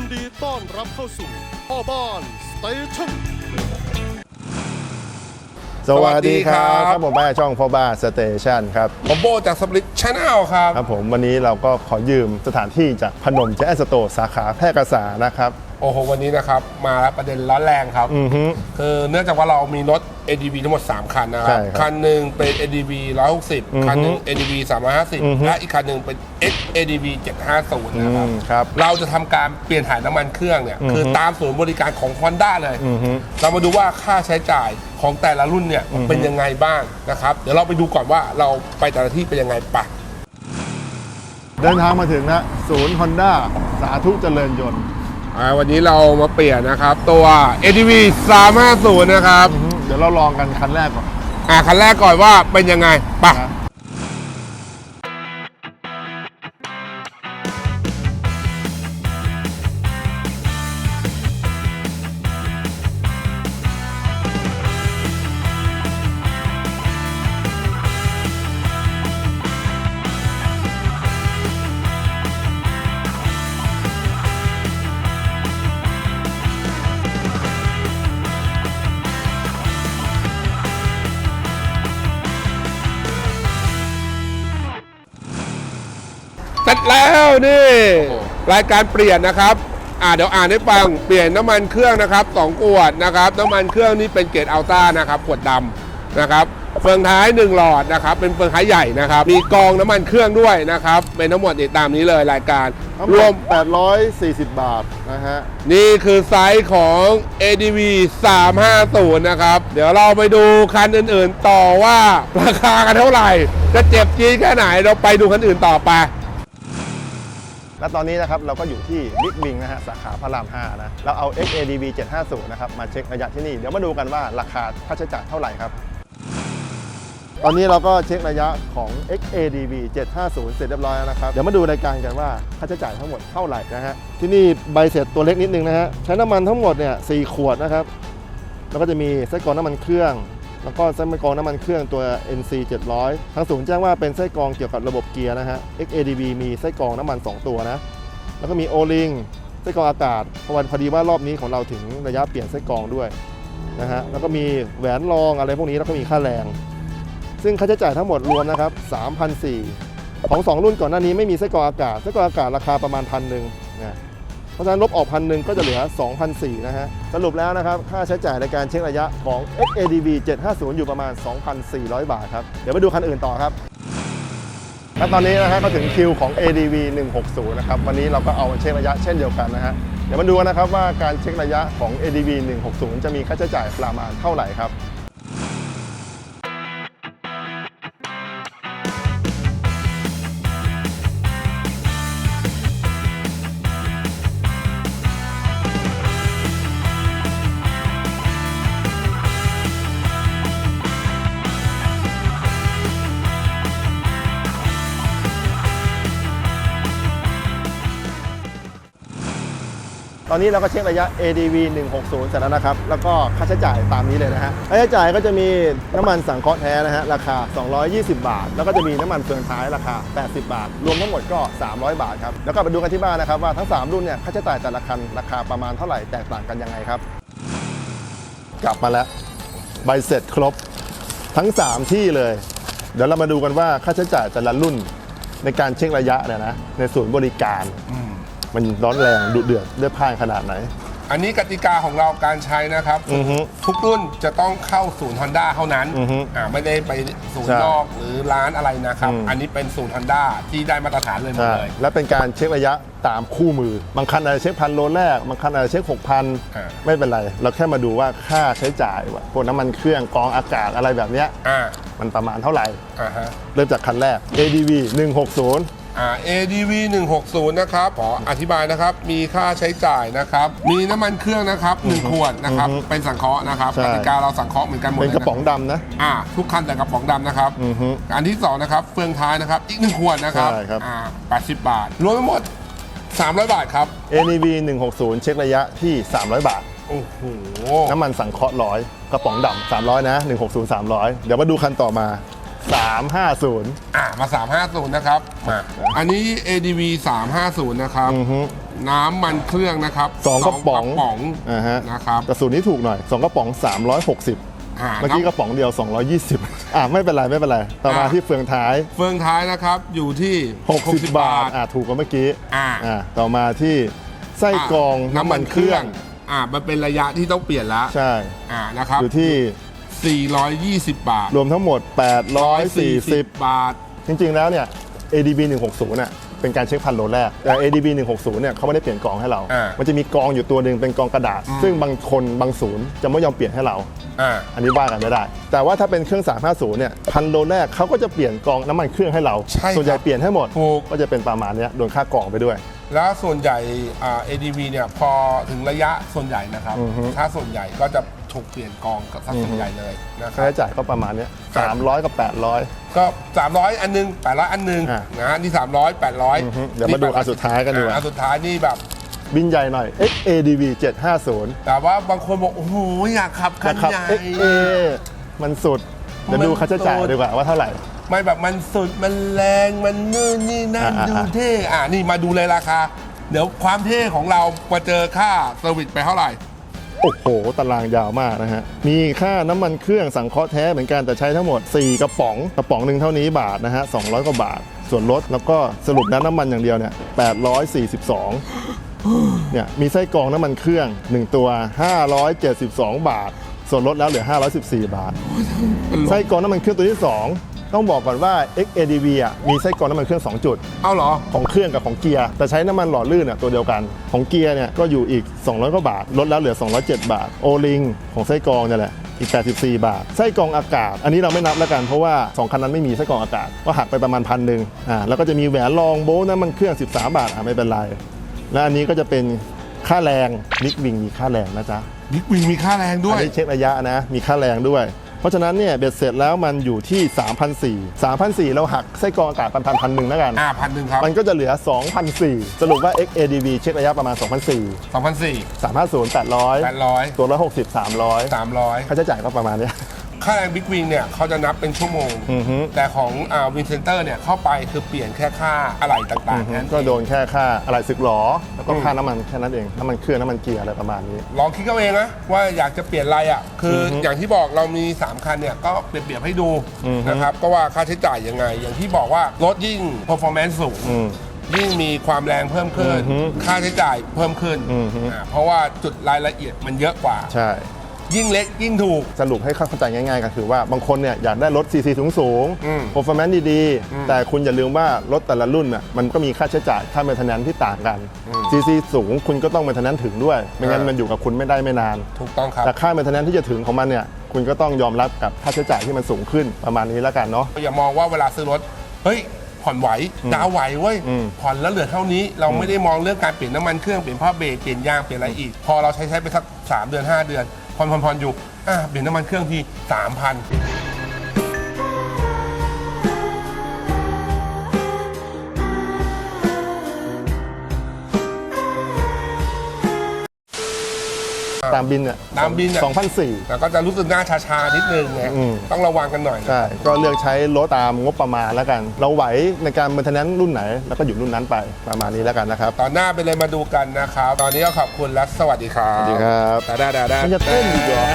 นดีต้อนรับเข้าสู่พ่อบ้านสเตชันสวัสดีครับสวัสดีครับครับผมบ้านช่องพ่อบ้านสเตชันครับ ผมโบจากสปริตชาแนลครับ ครับผมวันนี้เราก็ขอยืมสถานที่จากพนมแจ๊สโตร์สาขาแพร่กษานะครับ โอ้โหวันนี้นะครับ มาแล้วประเด็นร้อนแรงครับ อือฮึ คือเนื่องจากว่าเรามีรถ ADV ทั้งหมด 3 คันนะคใช่รับครับคันหนึ่งเป็น ADV อือฮึ160 คันหนึ่ง ADV อือฮึ 350 และอีกคันหนึ่งเป็น X ADV 750 อืนะครับ มครับ เราจะทำการเปลี่ยนถ่ายน้ำมันเครื่องเนี่ย อือฮึคือตามศูนย์บริการของ Honda เลย อือฮึเรามาดูว่าค่าใช้จ่ายของแต่ละรุ่นเนี่ยมันเป็นยังไงบ้างนะครับ เดี๋ยวเราไปดูก่อนว่าเราไปแต่ละที่เป็นยังไงปะเดินทางมาถึงนะศูนย์ฮอนด้าสาธุเจริญยนต์อ่า วันนี้เรามาเปลี่ยนนะครับ ตัว ADV 350 นะครับอือฮึเดี๋ยวเราลองกันคันแรกก่อน อ่าคันแรกก่อนว่าเป็นยังไงไปะนะ สร็จแล้วนี่รายการเปลี่ยนนะครับอ่าเดี๋ยวอ่านให้ฟังเปลี่ยนน้ำมันเครื่องนะครับ2ขวดนะครับน้ำมันเครื่องนี่เป็นเกรดอัลต้านะครับขวดดำนะครับเฟืองท้าย1หลอดนะครับเป็นเฟืองท้ายใหญ่นะครับมีกองน้ำมันเครื่องด้วยนะครับเป็นทั้งหมดนี่ตามนี้เลยรายการทั้งรรววมม840 บาทนะฮะ นี่คือไซส์ของ ADV 350 นะครับ เดี๋ยวเราไปดูคันอื่นๆต่อว่าราคากันเท่าไหร่ จะเจ็บจี๊ดแค่ไหนเราไปดูคันอื่นต่อไป และตอนนี้นะครับเราก็อยู่ที่บิ๊กบิงนะฮะสาขาพระราม 5 นะ เราเอา XADV 750 นะครับ มาเช็คระยะที่นี่ เดี๋ยวมาดูกันว่าราคาค่าใช้จ่ายเท่าไหร่ครับ ตอนนี้เราก็เช็คระยะของ XADV 750 เสร็จเรียบร้อยแล้วนะครับ เดี๋ยวมาดูรายการกันว่าค่าใช้จ่ายทั้งหมดเท่าไหร่นะฮะ ที่นี่ใบเสร็จตัวเล็กนิดนึงนะฮะ ใช้น้ำมันทั้งหมดเนี่ย4ขวดนะครับ แล้วก็จะมีไส้กรองน้ำมันเครื่อง แล้วก็ไส้กรองน้ำมันเครื่องตัว NC 700 ทางศูนย์แจ้งว่าเป็นไส้กรองเกี่ยวกับระบบเกียร์นะฮะ XADV มีไส้กรองน้ำมัน 2 ตัวนะ แล้วก็มีโอลิงไส้กรองอากาศเพราะวันพอดีว่ารอบนี้ของเราถึงระยะเปลี่ยนไส้กรองด้วยนะฮะ แล้วก็มีแหวนรองอะไรพวกนี้แล้วก็มีค่าแรง ซึ่งค่าใช้จ่ายทั้งหมดรวมนะครับ3,400ของ 2 รุ่นก่อนหน้านี้ไม่มีไส้กรองอากาศไส้กรองอากาศราคาประมาณพันหนึ่งนะ ราะฉะนั้นลบออกพันหนึ่งก็จะเหลือ2,400นะฮะ สรุปแล้วนะครับ ค่าใช้จ่ายในการเช็คระยะของ XADV 750 อยู่ประมาณ 2,400 บาทครับ เดี๋ยวไปดูคันอื่นต่อครับและตอนนี้นะฮะก็ถึงคิวของ ADV 160 นะครับ วันนี้เราก็เอามาเช็คระยะเช่นเดียวกันนะฮะ เดี๋ยวมาดูกันนะครับว่าการเช็คระยะของ ADV 160 จะมีค่าใช้จ่ายประมาณเท่าไหร่ครับ ตอนนี้เราก็เช็คระยะ ADV 160เสร็จแล้วนะครับ แล้วก็ค่าใช้จ่ายตามนี้เลยนะฮะ ค่าใช้จ่ายก็จะมีน้ำมันสังเคราะห์แท้นะฮะ ราคา 220 บาท แล้วก็จะมีน้ำมันเฟืองท้ายราคา 80 บาท รวมทั้งหมดก็ 300 บาทครับ แล้วก็ไปดูกันที่บ้านนะครับว่าทั้ง 3 รุ่นเนี่ยค่าใช้จ่ายแต่ละคันราคาประมาณเท่าไหร่แตกต่างกันยังไงครับ กลับมาแล้วใบเสร็จครบทั้ง 3 ที่เลย เดี๋ยวเรามาดูกันว่าค่าใช้จ่ายแต่ละรุ่นในการเช็คระยะเนี่ยนะในศูนย์บริการ มันร้อนแรงดุเดือดเลือดพล่านขนาดไหน อันนี้กติกาของเราการใช้นะครับ อือฮึทุกรุ่นจะต้องเข้าศูนย์ Honda เท่านั้นอือฮึอ่าไม่ได้ไปศูนใช่ย์นอกหรือร้านอะไรนะครับ อืม อันนี้เป็นศูนย์ Honda ที่ได้มาตรฐานเลยหมดใช่เลย และเป็นการเช็คระยะตามคู่มือ บางคันอาจจะเช็คพันโลแรก บางคันอาจจะเช็คอ่า6,000ไม่เป็นไร เราแค่มาดูว่าค่าใช้จ่ายว่าพวกน้ำมันเครื่องกรองอากาศอะไรแบบเนี้ยอ่ามันประมาณเท่าไหร่ อ่าฮะ เริ่มจากคันแรก ADV 160 อ่า ADV 160 นะครับขออธิบายนะครับ มีค่าใช้จ่ายนะครับ มีน้ำมันเครื่องนะครับ1ขวดนะครับอือฮึเป็นสังเคราะห์นะครับใช่ กติกาเราสังเคราะห์เหมือนกันหมดเป็นกระป๋องลยดำนะ อ่า ทุกคันแต่กระป๋องดำนะครับ อือฮึอันที่สองนะครับ เฟืองท้ายนะครับ อีก1ขวดนะครับใช่ครับ อ่า80 บาท รวมทั้งหมด 300 บาทครับ ADV 160 เช็คระยะที่ 300 บาท โอ้โห น้ำมันสังเคราะห์ร้อยกระป๋องดำ300 นะ 160 300 เดี๋ยวมาดูคันต่อมา 350 อ่ามา 350 นะครับมาอันนี้ ADV 350 นะครับ อือฮึ น้ำมันเครื่องนะครับสองกระป๋องสป๋องอ่าฮะนะครับแต่สูตรนี้ถูกหน่อย2กระป๋อง 360 อ่าเมื่อกี้กระป๋องเดียว 220 อ่าไม่เป็นไรไม่เป็นไรต่อมาที่เฟืองท้าย เฟืองท้ายนะครับอยู่ที่ 60 บาท อ่าถูกกว่าเมื่อกี้อ่าอ่าต่อมาที่ไส้กรองน้ำมันเครื่อง อ่ามันเป็นระยะที่ต้องเปลี่ยนละใช่ อ่านะครับ อยู่ที่ 420 บาท รวมทั้งหมด 840 บาท จริง ๆ แล้วเนี่ย ADB 160น่ะเป็นการเช็คพันโลแรก แต่ ADB 160เนี่ยเขาไม่ได้เปลี่ยนกองให้เรา อ่ามัมันจะมีกองอยู่ตัวหนึ่งเป็นกองกระดาษ ซึ่งบางคนบางศูนย์จะไม่ยอมเปลี่ยนให้เรา อ่า อันนี้ว่ากันไม่ได้ แต่ว่าถ้าเป็นเครื่อง 350 เนี่ยพันโลแรกเขาก็จะเปลี่ยนกองน้ำมันเครื่องให้เรา ใช่ครับส่วนใหญ่เปลี่ยนให้หมด ถูก ก็จะเป็นประมาณเนี้ยโดนค่ากองไปด้วย แล้วส่วนใหญ่อ่า ADV เนี่ยพอถึงระยะส่วนใหญ่นะครับอือฮึถ้าส่วนใหญ่ก็จะ ถูกเปลี่ยนกองกับสัดส่วนใหญ่เลยนะคค่ารับใช้จ่ายก็ประมาณเนี้ยครับ300กับ800ก็ 300 อันหนึง800 อันหนึงอะนะนี่300 800 อือฮึเดี๋ยวมาดูอันสุดท้ายกันดีกว่าอันสุดท้ายนี่แบบ บินใหญ่หน่อย XADV 750แต่ว่าบางคนบอก โอ้โห อยากขับคันนะครับใหญ่ XA มันสุด เดี๋ยวดูค่าใช้จ่ายดีกว่าว่าเท่าไหร่ ไม่แบบมันสุดมันแรงมันนู่นนี่นั่นอะดูอะเท่ อะนี่มาดูเลยราคา เดี๋ยวความเท่ของเรามาเจอค่าเซอร์วิสไปเท่าไหร่ โอ้โห ตารางยาวมากนะฮะ มีค่าน้ำมันเครื่องสังเคราะห์แท้เหมือนกันแต่ใช้ทั้งหมด 4 กระป๋อง กระป๋องหนึ่งเท่านี้บาทนะฮะ 200 กว่าบาท ส่วนลดแล้วก็สรุปแล้วน้ำมันอย่างเดียวเนี่ย842เนี่ย มีไส้กรองน้ำมันเครื่อง 1 ตัว 572 บาท ส่วนลดแล้วเหลือ 514 บาท ไส้กรองน้ำมันเครื่องตัวที่ 2 ต้องบอกก่อนว่า XADV อะมีไส้กรองน้ำมันเครื่อง 2 จุด เอาเหรอ ของเครื่องกับของเกียร์ แต่ใช้น้ำมันหล่อลื่นอะตัวเดียวกัน ของเกียร์เนี่ยก็อยู่อีก 200กว่าบาท ลดแล้วเหลือ 207 บาท โอลิงของไส้กรองเนี่ยแหละอีก 84 บาท ไส้กรองอากาศ อันนี้เราไม่นับแล้วกัน เพราะว่า 2 คันนั้นไม่มีไส้กรองอากาศ ก็หักไปประมาณพันหนึ่งอ่า แล้วก็จะมีแหวนรองโบลต์น้ำมันเครื่อง 13 บาท อะไม่เป็นไร และอันนี้ก็จะเป็นค่าแรงนิกวิงมีค่าแรงนะจ๊ะบิ๊กวิงมีค่าแรงด้วอันย นี้เช็คระยะนะ มีค่าแรงด้วย เพราะฉะนั้นเนี่ยเบ็ดเสร็จแล้วมันอยู่ที่ 3,400 3,400 เราหักไส้กรองอากาศพันพันพันหนึ่งแล้วกัน อ่าพันหนึ่งครับมันก็จะเหลือ 2,400 สรุปว่า XADV เช็คระยะประมาณ 2,400 2,400 350 800 800ตัวละ60 300 300ค่าใช้จ่ายก็ประมาณเนี้ย ค่าแรงบิ๊กวิงเนี่ยเขาจะนับเป็นชั่วโมง อือฮึ แต่ของอ่าวินเซนเตอร์เนี่ยเข้าไปคือเปลี่ยนแค่ค่าอะไหล่ต่างๆนั้นก็โดนแค่ค่าอะไรสึกหรอแล้วก็อืมค่าน้ำมันแค่นั้นเองน้ำมันเครื่องน้ำมันเกียร์อะไรประมาณนี้ ลองคิดเอาเองนะว่าอยากจะเปลี่ยนอะไรอะคือออฮึอย่างที่บอกเรามี 3 คันเนี่ยก็เปรียบๆให้ดูอือฮึ นะครับก็ว่าค่าใช้จ่ายยังไง อย่างที่บอกว่ารถยิ่ง performance สูง อืม ยิ่งมีความแรงเพิ่มขึ้น อือฮึค่าใช้จ่ายเพิ่มขึ้นอือฮึ อ่าเพราะว่าจุดรายละเอียดมันเยอะกว่า ใช่ ยิ่งเล็กยิ่งถูก สรุปให้เข้าใจง่าย ๆ ก็คือว่าบางคนเนี่ยอยากได้รถ CC สูงสูงๆอืม performance ดีอืมๆแต่คุณอย่าลืมว่ารถแต่ละรุ่นน่ะมันก็มีค่าใช้จ่ายค่า maintenance ที่ต่างกันอืม CC สูงคุณก็ต้อง maintenance ถึงด้วย ไม่งั้นอ่ามัมันอยู่กับคุณไม่ได้ไม่นาน ถูกต้องครับ แต่ค่า maintenance ที่จะถึงของมันเนี่ยคุณก็ต้องยอมรับกับค่าใช้จ่ายที่มันสูงขึ้นประมาณนี้แล้วกันเนาะ อย่ามองว่าเวลาซื้อรถ เฮ้ย ผ่อนไหวดาวไหวเว้ย อืม ผ่อนแล้วเหลือเท่านี้ เราไม่ได้มองเรื่องการเปลี่ยนน้ำมันเครื่อง เปลี่ยนผ้าเบรก เปลี่ยนยาง เปลี่ยนอะไรอีก พอเราใช้ใช้ไปสัก 3 เดือน 5 เดือน ผ่อนผ่อนผ่อนอยู่อะเปลี่ยนน้ำมันเครื่องที3,000 ตามบินเนี่ยตามบินอะสองพันสี่แต่ก็จะรู้สึกหน้าชาๆนิดนึงไงอืม ต้องระวังกันหน่อยนะใช่ ก็เลือกใช้รถตามงบประมาณแล้วกัน เราไหวในการ maintenance รุ่นไหน แล้วก็อยู่รุ่นนั้นไปประมาณนี้แล้วกันนะครับ ตอนหน้าไปเลยมาดูกันนะครับ ตอนนี้ก็ขอบคุณและสวัสดีครับสวัสดีครับ ดาดาดาดามันจะเต้นอีกเหรอ